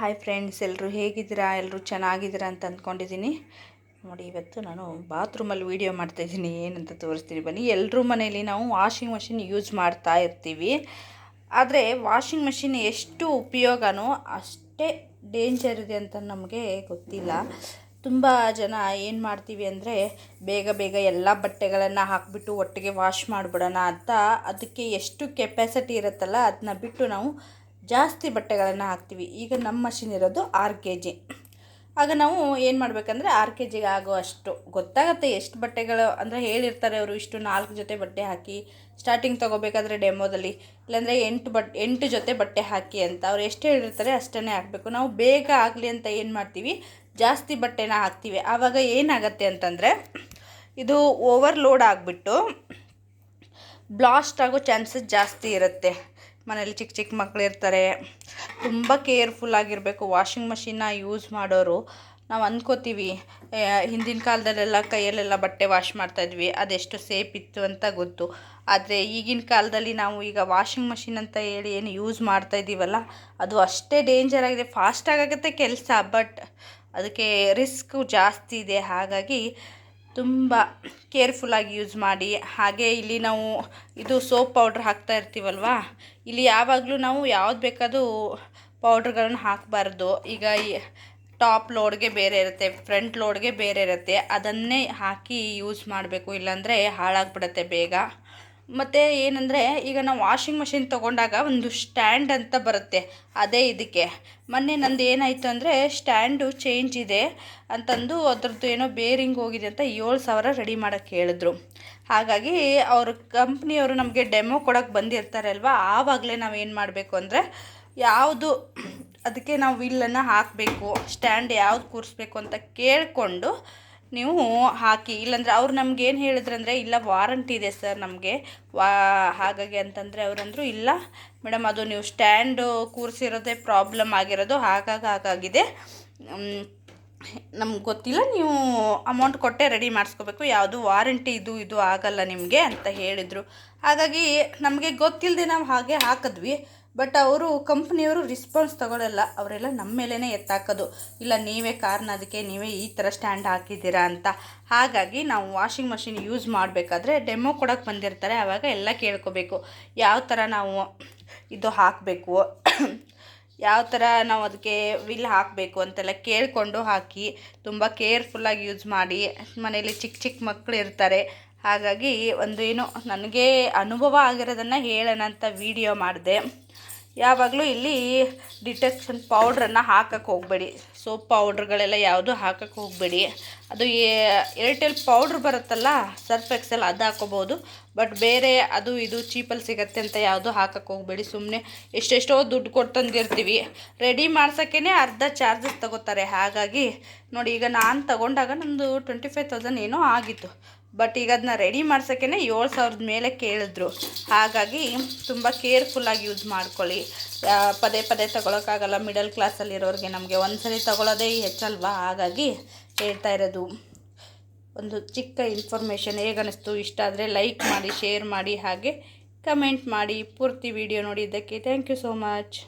Hi friends ಎಲ್ಲರೂ ಹೇಗಿದ್ದೀರಾ? ಎಲ್ಲರೂ ಚೆನ್ನಾಗಿದ್ದೀರಾ ಅಂತ ಅಂದ್ಕೊಂಡಿದ್ದೀನಿ. ನೋಡಿ, ಇವತ್ತು ನಾನು ಬಾತ್ರೂಮಲ್ಲಿ ವೀಡಿಯೋ ಮಾಡ್ತಾಯಿದ್ದೀನಿ ಏನಂತ ತೋರಿಸ್ತೀನಿ. ಬನ್ನಿ ಎಲ್ಲರೂ ಮನೇಲಿ ನಾವು ವಾಷಿಂಗ್ ಮಷಿನ್ ಯೂಸ್ ಮಾಡ್ತಾ ಇರ್ತೀವಿ. ಆದರೆ ವಾಷಿಂಗ್ ಮಷಿನ್ ಎಷ್ಟು ಉಪಯೋಗನೋ ಅಷ್ಟೇ ಡೇಂಜರ್ ಇದೆ ಅಂತ ನಮಗೆ ಗೊತ್ತಿಲ್ಲ. ತುಂಬ ಜನ ಏನು ಮಾಡ್ತೀವಿ ಅಂದರೆ, ಬೇಗ ಬೇಗ ಎಲ್ಲ ಬಟ್ಟೆಗಳನ್ನು ಹಾಕಿಬಿಟ್ಟು ಒಟ್ಟಿಗೆ ವಾಶ್ ಮಾಡಿಬಿಡೋಣ ಅಂತ. ಅದಕ್ಕೆ ಎಷ್ಟು ಕೆಪ್ಯಾಸಿಟಿ ಇರುತ್ತಲ್ಲ ಅದನ್ನ ಬಿಟ್ಟು ನಾವು ಜಾಸ್ತಿ ಬಟ್ಟೆಗಳನ್ನು ಹಾಕ್ತೀವಿ. ಈಗ ನಮ್ಮ ಮಷಿನ್ ಇರೋದು ಆರು ಕೆ ಜಿ. ಆಗ ನಾವು ಏನು ಮಾಡಬೇಕಂದ್ರೆ ಆರು ಕೆ ಜಿಗೆ ಆಗೋ ಅಷ್ಟು ಗೊತ್ತಾಗುತ್ತೆ ಎಷ್ಟು ಬಟ್ಟೆಗಳು ಅಂದರೆ ಹೇಳಿರ್ತಾರೆ ಅವರು ಇಷ್ಟು ನಾಲ್ಕು ಜೊತೆ ಬಟ್ಟೆ ಹಾಕಿ ಸ್ಟಾರ್ಟಿಂಗ್ ತೊಗೋಬೇಕಾದ್ರೆ ಡೆಮೋದಲ್ಲಿ ಇಲ್ಲಾಂದರೆ ಎಂಟು ಬಟ್, ಎಂಟು ಜೊತೆ ಬಟ್ಟೆ ಹಾಕಿ ಅಂತ ಅವ್ರು ಎಷ್ಟು ಹೇಳಿರ್ತಾರೆ ಅಷ್ಟೇ ಹಾಕಬೇಕು. ನಾವು ಬೇಗ ಆಗಲಿ ಅಂತ ಏನು ಮಾಡ್ತೀವಿ, ಜಾಸ್ತಿ ಬಟ್ಟೆನ ಹಾಕ್ತೀವಿ. ಆವಾಗ ಏನಾಗತ್ತೆ ಅಂತಂದರೆ ಇದು ಓವರ್ಲೋಡ್ ಆಗಿಬಿಟ್ಟು ಬ್ಲಾಸ್ಟ್ ಆಗೋ ಚಾನ್ಸಸ್ ಜಾಸ್ತಿ ಇರುತ್ತೆ. ಮನೇಲಿ ಚಿಕ್ಕ ಚಿಕ್ಕ ಮಕ್ಳು ಇರ್ತಾರೆ ತುಂಬ ಕೇರ್ಫುಲ್ ಆಗಿರಬೇಕು. ವಾಷಿಂಗ್ ಮಷಿನ್ನ ಯೂಸ್ ಮಾಡೋರು. ನಾವು ಅಂದ್ಕೋತೀವಿ ಹಿಂದಿನ ಕಾಲದಲ್ಲೆಲ್ಲ ಕೈಯಲ್ಲೆಲ್ಲ ಬಟ್ಟೆ ವಾಶ್ ಮಾಡ್ತಾಯಿದ್ವಿ ಅದೆಷ್ಟು ಸೇಫ್ ಇತ್ತು ಅಂತ ಗೊತ್ತು. ಆದರೆ ಈಗಿನ ಕಾಲದಲ್ಲಿ ನಾವು ಈಗ ವಾಷಿಂಗ್ ಮಷಿನ್ ಅಂತ ಹೇಳಿ ಏನು ಯೂಸ್ ಮಾಡ್ತಾ ಇದ್ದೀವಲ್ಲ ಅದು ಅಷ್ಟೇ ಡೇಂಜರ್ ಆಗಿದೆ. ಫಾಸ್ಟಾಗುತ್ತೆ ಕೆಲಸ, ಬಟ್ ಅದಕ್ಕೆ ರಿಸ್ಕು ಜಾಸ್ತಿ ಇದೆ. ಹಾಗಾಗಿ ತುಂಬ ಕೇರ್ಫುಲ್ಲಾಗಿ ಯೂಸ್ ಮಾಡಿ. ಹಾಗೆ ಇಲ್ಲಿ ನಾವು ಇದು ಸೋಪ್ ಪೌಡ್ರ್ ಹಾಕ್ತಾ ಇರ್ತೀವಲ್ವ? ಇಲ್ಲಿ ಯಾವಾಗಲೂ ನಾವು ಯಾವ್ದು ಬೇಕಾದರೂ ಪೌಡ್ರ್ಗಳನ್ನ ಹಾಕಬಾರ್ದು. ಈಗ ಟಾಪ್ ಲೋಡ್ಗೆ ಬೇರೆ ಇರುತ್ತೆ, ಫ್ರಂಟ್ ಲೋಡ್ಗೆ ಬೇರೆ ಇರುತ್ತೆ. ಅದನ್ನೇ ಹಾಕಿ ಯೂಸ್ ಮಾಡಬೇಕು. ಇಲ್ಲಾಂದರೆ ಹಾಳಾಗ್ಬಿಡತ್ತೆ ಬೇಗ. ಮತ್ತು ಏನಂದರೆ, ಈಗ ನಾವು ವಾಷಿಂಗ್ ಮಷಿನ್ ತೊಗೊಂಡಾಗ ಒಂದು ಸ್ಟ್ಯಾಂಡ್ ಅಂತ ಬರುತ್ತೆ. ಅದೇ ಇದಕ್ಕೆ. ಮೊನ್ನೆ ನಂದು ಏನಾಯಿತು ಅಂದರೆ ಸ್ಟ್ಯಾಂಡು ಚೇಂಜ್ ಇದೆ ಅಂತಂದು ಅದ್ರದ್ದು ಏನೋ ಬೇರಿಂಗ್ ಹೋಗಿದೆ ಅಂತ ಏಳು ಸಾವಿರ ರೆಡಿ ಮಾಡೋಕ್ಕೆ ಹೇಳಿದ್ರು. ಹಾಗಾಗಿ ಅವರು ಕಂಪ್ನಿಯವರು ನಮಗೆ ಡೆಮೋ ಕೊಡೋಕ್ಕೆ ಬಂದಿರ್ತಾರೆ ಅಲ್ವಾ? ಆವಾಗಲೇ ನಾವು ಏನು ಮಾಡಬೇಕು ಅಂದರೆ, ಯಾವುದು ಅದಕ್ಕೆ ನಾವು ವಿಲ್ಲನ್ನು ಹಾಕಬೇಕು ಸ್ಟ್ಯಾಂಡ್ ಯಾವ್ದು ಕೂರಿಸ್ಬೇಕು ಅಂತ ಕೇಳಿಕೊಂಡು ನೀವು ಹಾಕಿ, ಇಲ್ಲಾಂದ್ರೆ ಅವ್ರು ಏನು ಹೇಳಿದ್ರಂದರೆ, ಇಲ್ಲ ವಾರಂಟಿ ಇದೆ ಸರ್ ನಮಗೆ. ವಾ, ಹಾಗಾಗಿ ಅಂತಂದರೆ ಅವರಂದರು, ಇಲ್ಲ ಮೇಡಮ್, ಅದು ನೀವು ಸ್ಟ್ಯಾಂಡು ಕೂರಿಸಿರೋದೇ ಪ್ರಾಬ್ಲಮ್ ಆಗಿರೋದು, ಹಾಗಾಗಿ ಹಾಗಾಗಿದೆ. ನಮ್ಗೆ ಗೊತ್ತಿಲ್ಲ, ನೀವು ಅಮೌಂಟ್ ಕೊಟ್ಟೆ ರೆಡಿ ಮಾಡಿಸ್ಕೋಬೇಕು. ಯಾವುದು ವಾರಂಟಿ ಇದು ಇದು ಆಗಲ್ಲ ನಿಮಗೆ ಅಂತ ಹೇಳಿದರು. ಹಾಗಾಗಿ ನಮಗೆ ಗೊತ್ತಿಲ್ಲದೆ ನಾವು ಹಾಗೆ ಹಾಕಿದ್ವಿ. ಬಟ್ ಅವರು ಕಂಪ್ನಿಯವರು ರಿಸ್ಪಾನ್ಸ್ ತಗೊಳ್ಳಲ್ಲ ಅವರೆಲ್ಲ ನಮ್ಮ ಮೇಲೇ ಎತ್ತಾಕೋದು. ಇಲ್ಲ, ನೀವೇ ಕಾರ್ನ ಅದಕ್ಕೆ ನೀವೇ ಈ ಥರ ಸ್ಟ್ಯಾಂಡ್ ಹಾಕಿದ್ದೀರಾ ಅಂತ. ಹಾಗಾಗಿ ನಾವು ವಾಷಿಂಗ್ ಮಷಿನ್ ಯೂಸ್ ಮಾಡಬೇಕಾದ್ರೆ ಡೆಮೋ ಕೊಡೋಕ್ಕೆ ಬಂದಿರ್ತಾರೆ. ಆವಾಗ ಎಲ್ಲ ಕೇಳ್ಕೋಬೇಕು. ಯಾವ ಥರ ನಾವು ಇದು ಹಾಕಬೇಕು? ಯಾವ ಥರ ನಾವು ಅದಕ್ಕೆ ವಿಲ್ ಹಾಕಬೇಕು ಅಂತೆಲ್ಲ ಕೇಳಿಕೊಂಡು ಹಾಕಿ ತುಂಬ ಕೇರ್ಫುಲ್ಲಾಗಿ ಯೂಸ್ ಮಾಡಿ. ಮನೇಲಿ ಚಿಕ್ಕ ಚಿಕ್ಕ ಮಕ್ಕಳು ಇರ್ತಾರೆ. ಹಾಗಾಗಿ ಒಂದು ಏನು, ನನಗೆ ಅನುಭವ ಆಗಿರೋದನ್ನು ಹೇಳೋಣ ಅಂತ ವೀಡಿಯೋ ಮಾಡಿದೆ. ಯಾವಾಗಲೂ ಇಲ್ಲಿ ಡಿಟೆಕ್ಷನ್ ಪೌಡ್ರನ್ನು ಹಾಕಕ್ಕೆ ಹೋಗಬೇಡಿ. ಸೋಪ್ ಪೌಡ್ರ್ಗಳೆಲ್ಲ ಯಾವುದು ಹಾಕಕ್ಕೆ ಹೋಗಬೇಡಿ. ಅದು ಏರ್ಟೆಲ್ ಪೌಡ್ರ್ ಬರುತ್ತಲ್ಲ ಸರ್ಫ್ ಎಕ್ಸೆಲ್ ಅದು ಹಾಕೋಬೋದು ಬಟ್ ಬೇರೆ ಅದು ಇದು ಚೀಪಲ್ಲಿ ಸಿಗತ್ತೆ ಅಂತ ಯಾವುದು ಹಾಕಕ್ಕೆ ಹೋಗಬೇಡಿ. ಸುಮ್ಮನೆ ಎಷ್ಟೆಷ್ಟೋ ದುಡ್ಡು ಕೊಟ್ಟು ತಂದಿರ್ತೀವಿ ರೆಡಿ ಮಾಡ್ಸೋಕ್ಕೇ ಅರ್ಧ ಚಾರ್ಜಸ್ ತಗೋತಾರೆ. ಹಾಗಾಗಿ ನೋಡಿ ಈಗ ನಾನು ತಗೊಂಡಾಗ ನಮ್ಮದು ಟ್ವೆಂಟಿ ಏನೋ ಆಗಿತ್ತು. ಬಟ್ ಈಗ ಅದನ್ನ ರೆಡಿ ಮಾಡ್ಸೋಕ್ಕೇ ಏಳು ಸಾವಿರದ ಮೇಲೆ ಕೇಳಿದ್ರು. ಹಾಗಾಗಿ ತುಂಬ ಕೇರ್ಫುಲ್ಲಾಗಿ ಯೂಸ್ ಮಾಡ್ಕೊಳ್ಳಿ. ಪದೇ ಪದೇ ತಗೊಳಕ್ಕಾಗಲ್ಲ. ಮಿಡಲ್ ಕ್ಲಾಸಲ್ಲಿರೋರಿಗೆ ನಮಗೆ ಒಂದು ಸರಿ ತಗೊಳ್ಳೋದೇ ಹೆಚ್ಚಲ್ವಾ? ಹಾಗಾಗಿ ಹೇಳ್ತಾ ಇರೋದು. ಒಂದು ಚಿಕ್ಕ ಇನ್ಫಾರ್ಮೇಷನ್ ಹೇಗನ್ನಿಸ್ತು ಇಷ್ಟ ಆದರೆ ಲೈಕ್ ಮಾಡಿ ಶೇರ್ ಮಾಡಿ, ಹಾಗೆ ಕಮೆಂಟ್ ಮಾಡಿ. ಪೂರ್ತಿ ವಿಡಿಯೋ ನೋಡಿದ್ದಕ್ಕೆ ಥ್ಯಾಂಕ್ ಯು ಸೋ ಮಚ್